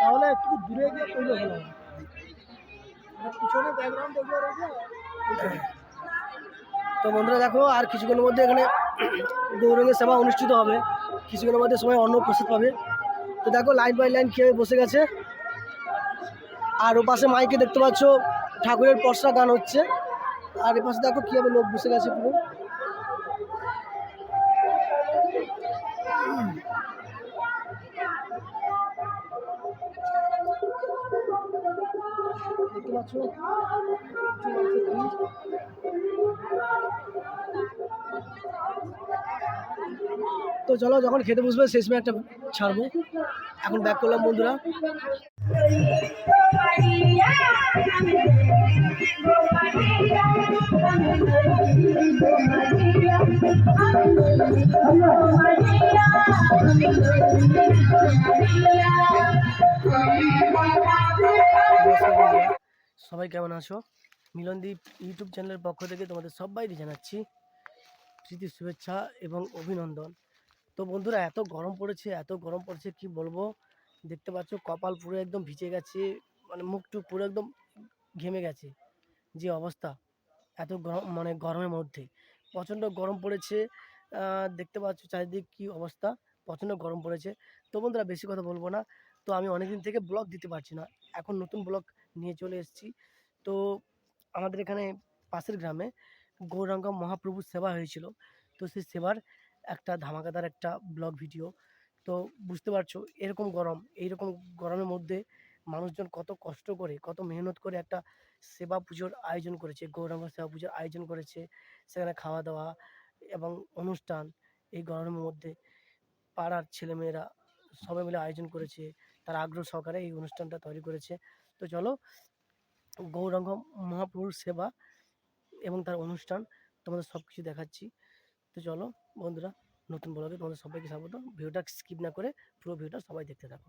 তাহলে একটু দূরে গিয়ে করলে ভালো পিছনে ব্যাকগ্রাউন্ড ওইখানে। তো বন্ধুরা দেখো, আর কিছুক্ষণের মধ্যে এখানে গৌরঙ্গের সেবা অনুষ্ঠিত হবে। কিছুক্ষণের মধ্যে সবাই অন্ন প্রস্তুত পাবে। তো দেখো লাইন বাই লাইন খেয়ে বসে গেছে। আর ও পাশে মাইকে দেখতে পাচ্ছ ঠাকুরের পশরা গান হচ্ছে। আর এ পাশে দেখো কীভাবে লোক বসে গেছে পুরো। তো চলো যখন খেতে বসবে সময় একটা ছাড়বো। এখন ব্যাক করলাম বন্ধুরা। নমস্কার সবাই কেমন আছো? মিলনদীপ ইউটিউব চ্যানেলের পক্ষ থেকে তোমাদের সবাইকে জানাচ্ছি প্রীতি শুভেচ্ছা এবং অভিনন্দন। তো বন্ধুরা, এত গরম পড়েছে, এত গরম পড়েছে, কি বলব? দেখতে পাচ্ছ, কপাল পুরো একদম ভিজে গেছে মানে মুখটুক পুরো একদম ঘেমে গেছে। যে অবস্থা, এত গরম মানে গরমের মধ্যে। প্রচণ্ড গরম পড়েছে দেখতে পাচ্ছ চারিদিক কি অবস্থা, প্রচণ্ড গরম পড়েছে। তো বন্ধুরা, বেশি কথা বলব না। তো আমি অনেকদিন থেকে ব্লগ দিতে পারছি না। এখন নতুন ব্লগ নিয়ে চলে এসেছি। তো আমাদের এখানে পাশের গ্রামে গৌরাঙ্গ মহাপ্রভুর সেবা হয়েছিল। তো সেই সেবার একটা ধামাকাদার একটা ব্লগ ভিডিও। তো বুঝতে পারছ, এরকম গরম, এইরকম গরমের মধ্যে মানুষজন কত কষ্ট করে, কত মেহনত করে একটা সেবা পুজোর আয়োজন করেছে, গৌরাঙ্গ সেবা পুজোর আয়োজন করেছে, সেখানে খাওয়া দাওয়া এবং অনুষ্ঠান এই গরমের মধ্যে পাড়ার ছেলেমেয়েরা সবাই মিলে আয়োজন করেছে। তারা আগ্রহ সহকারে এই অনুষ্ঠানটা তৈরি করেছে। তো চলো, গৌরাঙ্গ মহাপ্রভুর সেবা এবং তার অনুষ্ঠান তোমাদের সব কিছু দেখাচ্ছি। তো চলো বন্ধুরা, নতুন ব্লগে তোমাদের সবাইকে স্বাগত। ভিডিওটা স্কিপ না করে পুরো ভিডিওটা সবাই দেখতে থাকো।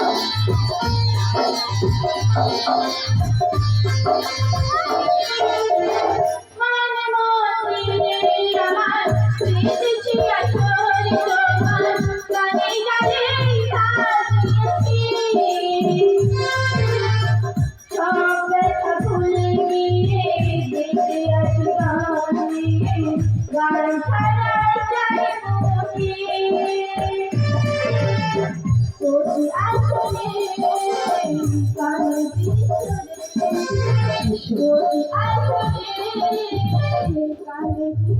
Thank you. Thank you.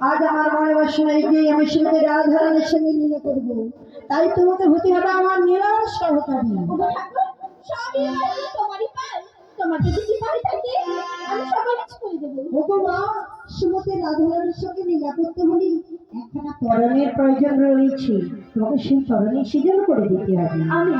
আজ আমার মনে বাসনায় গিয়ে আমি শিবকে রাধারণের সঙ্গে লীলা করব। তাই তোমাকে হতে হবে আমার নীলার সহকার। সুমতে রাধারানীর সঙ্গে লীলা করতে হলে একখানা প্রয়োজন রয়েছে। তোমাকে সেই তরণের সেজন করে দিতে হবে। আমি